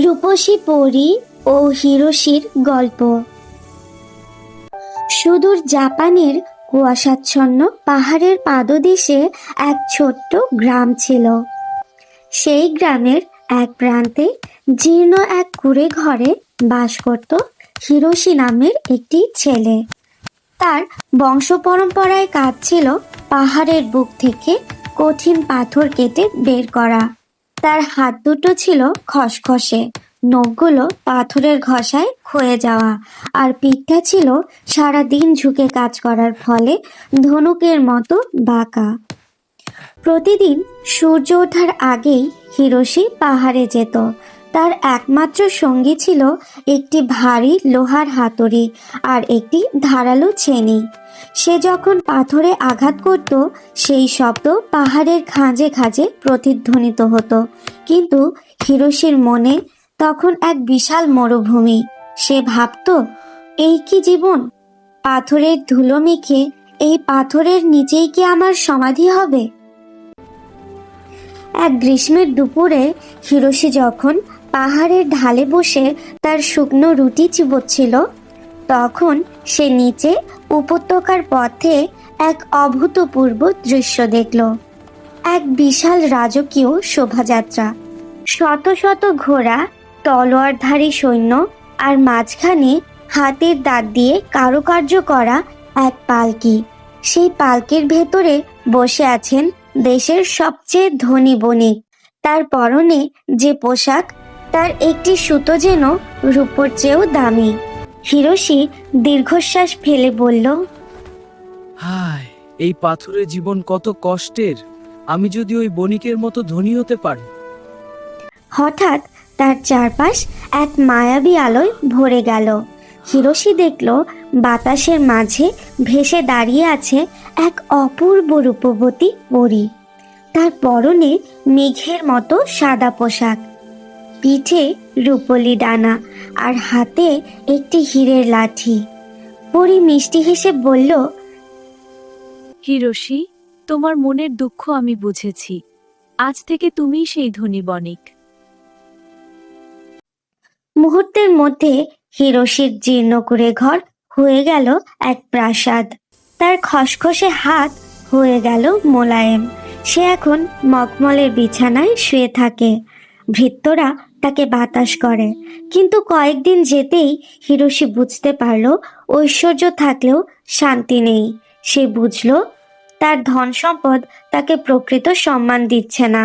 রূপসী পরী ও হিরোশির গল্প। সুদূর জাপানের কুয়াশাচ্ছন্ন পাহাড়ের পাদদেশে এক ছোট্ট গ্রাম ছিল। সেই গ্রামের এক প্রান্তে জীর্ণ এক কুড়ে ঘরে বাস করত হিরোশি নামের একটি ছেলে। তার বংশ পরম্পরায় কাজ ছিল পাহাড়ের বুক থেকে কঠিন পাথর কেটে বের করা। তার হাত দুটো ছিল খসখসে। নখগুলো পাথরের ঘষায় ক্ষয়ে যাওয়া। আর পিঠটা ছিল সারা দিন ঝুঁকে কাজ করার ফলে ধনুকের মতো বাঁকা। প্রতিদিন সূর্য ওঠার আগেই হিরোশি পাহাড়ে যেত। তার একমাত্র সঙ্গী ছিল একটি ভারী লোহার হাতুড়ি আর একটি ধারালো ছেনি সে যখন পাথরে আঘাত করত, সেই শব্দ পাহাড়ের খাঁজে খাঁজে প্রতিধ্বনিত হতো। কিন্তু হিরোশির মনে তখন এক বিশাল মরুভূমি। সে ভাবত, এই কি জীবন? পাথরের ধুলো মেখে এই পাথরের নিচেই কি আমার সমাধি হবে? এক গ্রীষ্মের দুপুরে হিরোশি যখন পাহাড়ের ঢালে বসে তার শুকনো রুটি চিবোচ্ছিল তখন সে নিচে উপত্যকার পথে এক অভূতপূর্ব দৃশ্য দেখল। এক বিশাল রাজকীয় শোভাযাত্রা। শত শত ঘোড়া, তলোয়ারধারী সৈন্য আর মাঝখানে হাতের দাঁত দিয়ে কারুকার্য করা এক পালকি। সেই পালকির ভেতরে বসে আছেন দেশের সবচেয়ে ধনী বণিক। তার পরনে যে পোশাক, তার একটি সুতো যেন রূপোর চেয়েও দামি। হিরোশি দীর্ঘশ্বাস ফেলে বলল হায় এই পাথরের জীবন কত কষ্টের। আমি যদি ওই বণিকের মতো ধনী হতে পারি। হঠাৎ তার চারপাশ এক মায়াবী আলোয় ভরে গেল। হিরোশি দেখল বাতাসের মাঝে ভেসে দাঁড়িয়ে আছে এক অপূর্ব রূপবতী পরী। তার পরনে মেঘের মতো সাদা পোশাক। পিঠে রূপলি ডানা আর হাতে একটি হীরের লাঠি। পরী মিষ্টি হেসে বলল হিরোশি তোমার মনের দুঃখ আমি বুঝেছি। আজ থেকে তুমিই সেই ধনী বণিক। মুহূর্তের মধ্যে হিরোশির জীর্ণ করে ঘর হয়ে গেল এক প্রাসাদ। তার খসখসে হাত হয়ে গেল মোলায়েম। সে এখন মকমলের বিছানায় শুয়ে থাকে। ভৃত্যরা তাকে বাতাস করে। কিন্তু কয়েকদিন যেতেই হিরোশি বুঝতে পারল, ঐশ্বর্য থাকলেও শান্তি নেই। সে বুঝল, তার ধন সম্পদ তাকে প্রকৃত সম্মান দিচ্ছে না।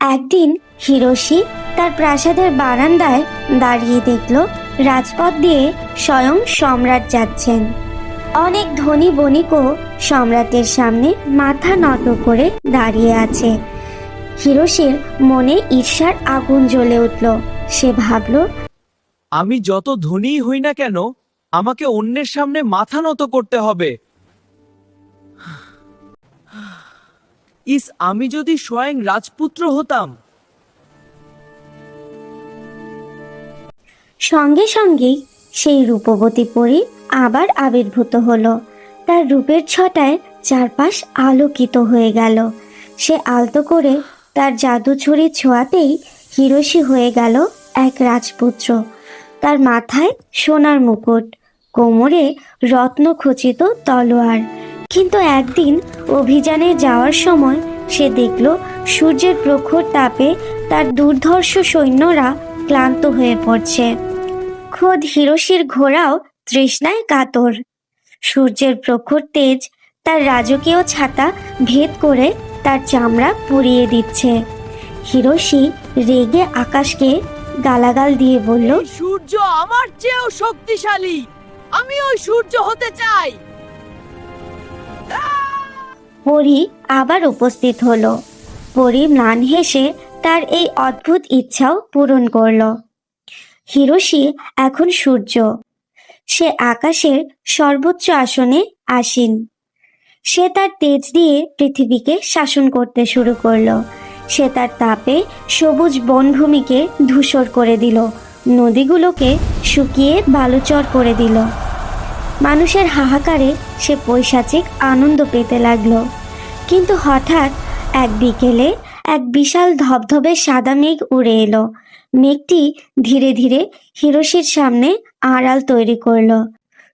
একদিন হিরোশি তার প্রাসাদের বারান্দায় দাঁড়িয়ে দেখল, রাজপথ দিয়ে স্বয়ং সম্রাট যাচ্ছেন। অনেক ধনী বণিকও সম্রাটের সামনে মাথা নত করে দাঁড়িয়ে আছে। হিরোশির মনে ঈর্ষার আগুন জ্বলে উঠল। সে ভাবল আমি যত ধনীই হই না কেন আমাকে অন্যের সামনে মাথা নত করতে হবে। ইস আমি যদি স্বয়ং রাজপুত্র হতাম। সঙ্গে সঙ্গেই সেই রূপবতী পরী আবার আবির্ভূত হলো। তার রূপের ছটায় চারপাশ আলোকিত হয়ে গেল। সে আলতো করে তার জাদু ছড়ি ছোঁয়াতেই হিরোশি হয়ে গেল এক রাজপুত্র। তার মাথায় সোনার মুকুট, কোমরে রত্নখচিত তলোয়ার। কিন্তু একদিন অভিযানে যাওয়ার সময় সে দেখল সূর্যের প্রখর তাপে তার দুর্ধর্ষ সৈন্যরা ক্লান্ত হয়ে পড়ছে। খোদ হিরোশির ঘোড়াও তৃষ্ণায় কাতর। সূর্যের প্রখর তেজ তার রাজকীয় ছাতা ভেদ করে তার চামড়া পুড়িয়ে দিচ্ছে। হিরোশি রেগে আকাশকে গালাগাল দিয়ে বলল সূর্য আমার চেয়েও শক্তিশালী। আমি ওই সূর্য হতে চাই। পরি আবার উপস্থিত হলো। পরি ম্লান হেসে তার এই অদ্ভুত ইচ্ছাও পূরণ করল। হিরোশি এখন সূর্য। সে আকাশের সর্বোচ্চ আসনে আসীন। সে তার তেজ দিয়ে পৃথিবীকে শাসন করতে শুরু করল। সে তার তাপে সবুজ বনভূমিকে ধূসর করে দিল, নদীগুলোকে শুকিয়ে বালুচর করে দিল। মানুষের হাহাকারে সে পৈশাচিক আনন্দ পেতে লাগল। কিন্তু হঠাৎ এক বিকেলে এক বিশাল ধবধবে সাদা মেঘ উড়ে এলো। মেঘটি ধীরে ধীরে হিরোশির সামনে আড়াল তৈরি করল।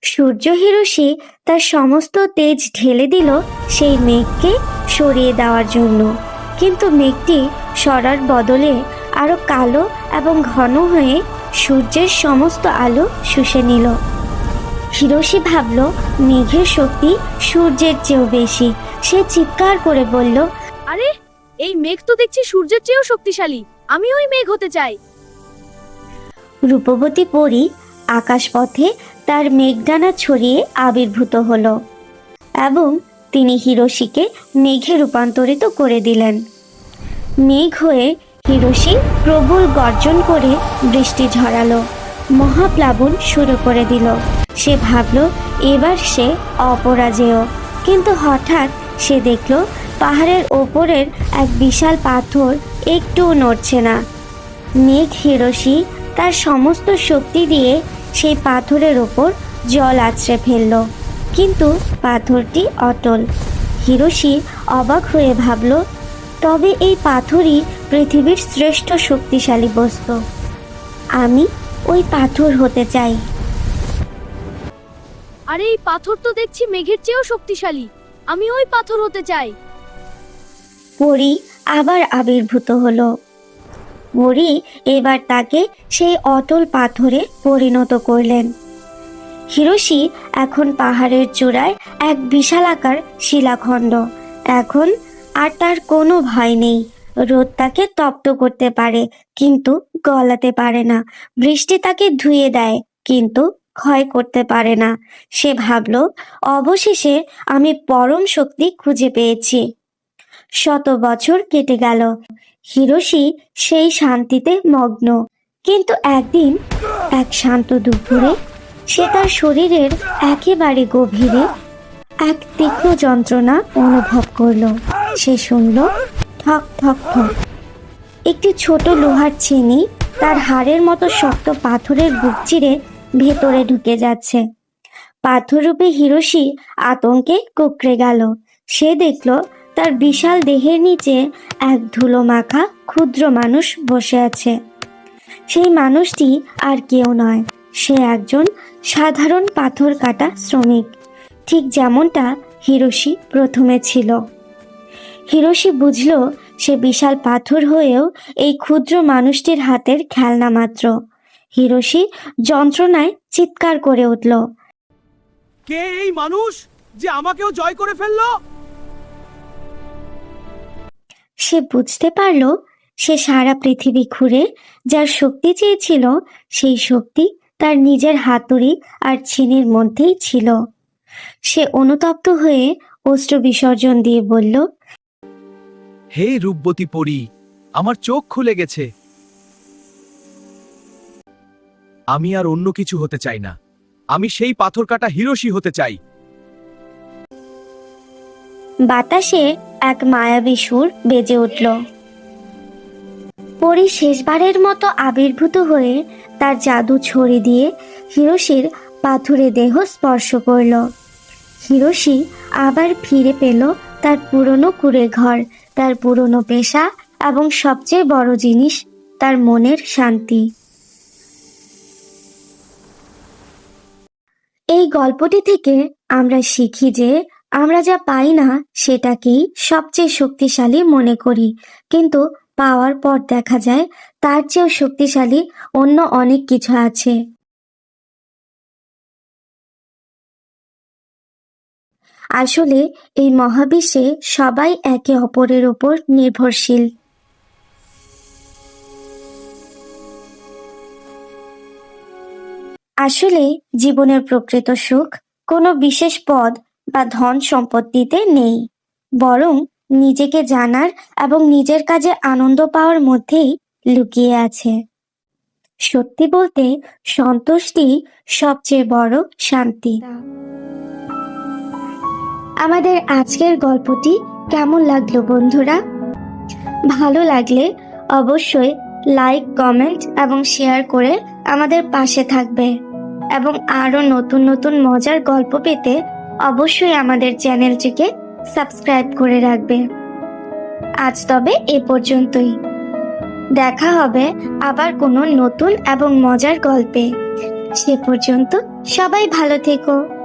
সূর্য হিরোশি তার সমস্ত তেজ ঢেলে দিল সেই মেঘকে সরিয়ে দেওয়ার জন্য। কিন্তু মেঘটি সরার বদলে আরও কালো এবং ঘন হয়ে সূর্যের সমস্ত আলো শুষে নিল। হিরোশি ভাবল মেঘের শক্তি সূর্যের চেয়েও বেশি। সে চিৎকার করে বলল আরে এই মেঘ তো দেখছি সূর্যের চেয়েও শক্তিশালী। আমি ওই মেঘ হতে চাই। রূপবতী পরী আকাশপথে তার মেঘডানা ছড়িয়ে আবির্ভূত হল এবং তিনি হিরোশিকে মেঘে রূপান্তরিত করে দিলেন। মেঘ হয়ে হিরোশি প্রবল গর্জন করে বৃষ্টি ঝরালো, মহাপ্লাবন শুরু করে দিল। সে ভাবল, এবার সে অপরাজেয়। কিন্তু হঠাৎ সে দেখল, পাহাড়ের ওপরের এক বিশাল পাথর একটুও নড়ছে না। মেঘ, হিরোশি তার সমস্ত শক্তি দিয়ে সেই পাথরের ওপর জল আছড়ে ফেলল। কিন্তু পাথরটি অটল। হিরোশি অবাক হয়ে ভাবল তবে এই পাথরই পৃথিবীর শ্রেষ্ঠ শক্তিশালী বস্তু। আমি ওই পাথর হতে চাই। আরে এই পাথর তো দেখছি মেঘের চেয়েও শক্তিশালী। আমি ওই পাথর হতে চাই। পরি আবার আবির্ভূত হলো। পরি এবার তাকে সেই অটল পাথরে পরিণত করলেন। হিরোশি এখন পাহাড়ের চূড়ায় এক বিশালাকার শিলাখণ্ড। এখন আর তার কোনো ভয় নেই। রোদ তাকে তপ্ত করতে পারে, কিন্তু গলাতে পারে না। বৃষ্টি তাকে ধুয়ে দেয়, কিন্তু ক্ষয় করতে পারে না। সে ভাবল, অবশেষে আমি পরম শক্তি খুঁজে পেয়েছি। শত বছর কেটে গেল। হিরোশি সেই শান্তিতে মগ্ন। কিন্তু একদিন এক শান্ত দুপুরে সে তার শরীরের একেবারে গভীরে এক তীক্ষ্ণ যন্ত্রণা অনুভব করল। সে শুনল ঠক ঠক ঠক। একটি ছোট লোহার চিনি তার হাড়ের মতো শক্ত পাথরের বুক চিরে ভেতরে ঢুকে যাচ্ছে। পাথররূপে হিরোশি আতঙ্কে কুকড়ে গেল। সে দেখল তার বিশাল দেহের নিচে এক ধুলো মাখা ক্ষুদ্র মানুষ বসে আছে। সেই মানুষটি আর কেউ নয়, সে একজন সাধারণ পাথর কাটা শ্রমিক। ঠিক যেমনটা হিরোশি প্রথমে ছিল। হিরোশি বুঝল সে বিশাল পাথর হয়েও এই ক্ষুদ্র মানুষটির হাতের খেলনা মাত্র। হিরোশি যন্ত্রণায় চিৎকার করে উঠল। কে এই মানুষ যে আমাকেও জয় করে ফেলল? সে বুঝতে পারল সে সারা পৃথিবী ঘুরে যার শক্তি চেয়েছিল, সেই শক্তি তার নিজের হাতুড়ি আর ছিনির মধ্যেই ছিল। সে অনুতপ্ত হয়ে অস্ত্র বিসর্জন দিয়ে বলল, হে রূপবতী পরী, আমার চোখ খুলে গেছে। আমি আর অন্য কিছু হতে চাই না। আমি সেই পাথর কাটা হিরোশি হতে চাই। বাতাসে এক মায়াবী সুর বেজে উঠল। পরি শেষবারের মতো আবির্ভূত হয়ে তার জাদু ছড়ি দিয়ে হিরোশির পাথুরে দেহ স্পর্শ করল। হিরোশি আবার ফিরে পেল তার পুরনো কুড়ে ঘর, তার পুরনো পেশা এবং সবচেয়ে বড় জিনিস, তার মনের শান্তি। এই গল্পটি থেকে আমরা শিখি যে আমরা যা পাই না, সেটাকেই সবচেয়ে শক্তিশালী মনে করি। কিন্তু পাওয়ার পর দেখা যায়, তার চেয়েও শক্তিশালী অন্য অনেক কিছু আছে। আসলে, এই মহাবিশ্বে সবাই একে অপরের ওপর নির্ভরশীল। আসলে, জীবনের প্রকৃত সুখ কোনো বিশেষ পদ বা ধন সম্পত্তিতে নেই। বরং নিজেকে জানার এবং নিজের কাজে আনন্দ পাওয়ার মধ্যেই লুকিয়ে আছে। সত্যি বলতে, সন্তুষ্টি সবচেয়ে বড় শান্তি। আমাদের আজকের গল্পটি কেমন লাগল বন্ধুরা? ভালো লাগলে অবশ্যই লাইক, কমেন্ট এবং শেয়ার করে আমাদের পাশে থাকবে। এবং আরও নতুন নতুন মজার গল্প পেতে অবশ্যই আমাদের চ্যানেলটিকে সাবস্ক্রাইব করে রাখবে। আজ তবে এ পর্যন্তই। দেখা হবে আবার কোনো নতুন এবং মজার গল্পে। সে পর্যন্ত সবাই ভালো থেকো।